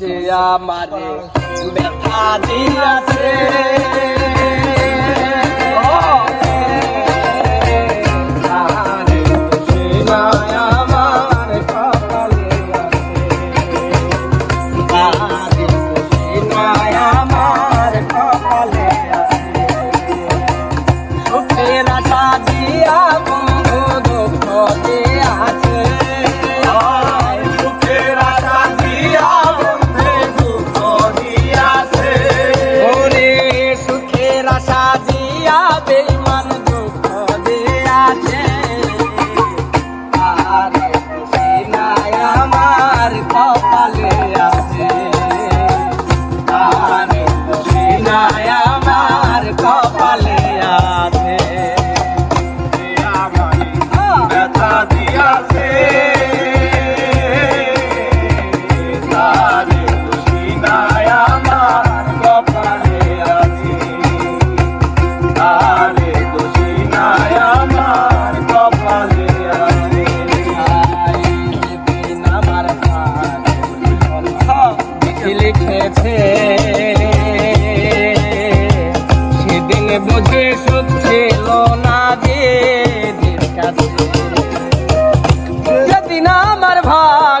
যে আমারে ব্যথা দিয়াছে বোঝে সুখ ছিল না যে যেদিন আমার ভাগ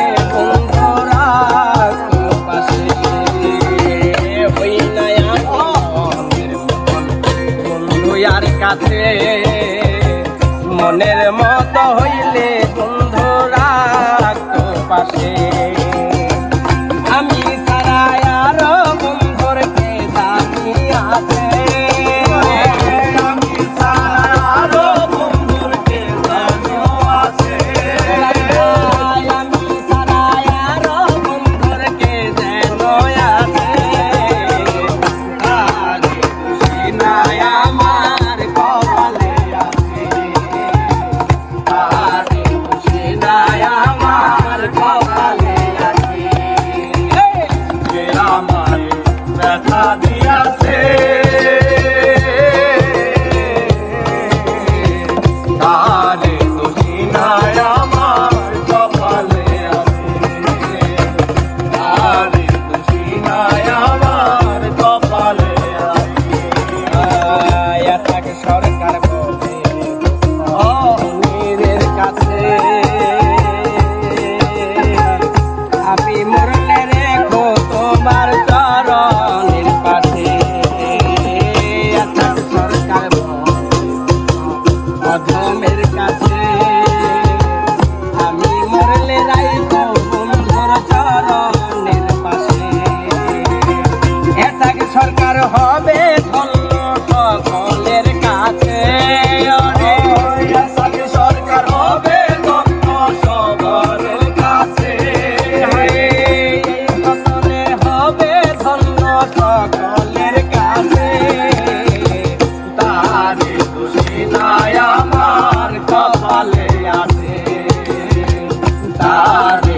আর কাছে। মনের মত হইলে আমায় ব্যথা দিয়াছে। তারে তুমি নাই আমার কপালে আছে। তারে তুমি নাই আমার தார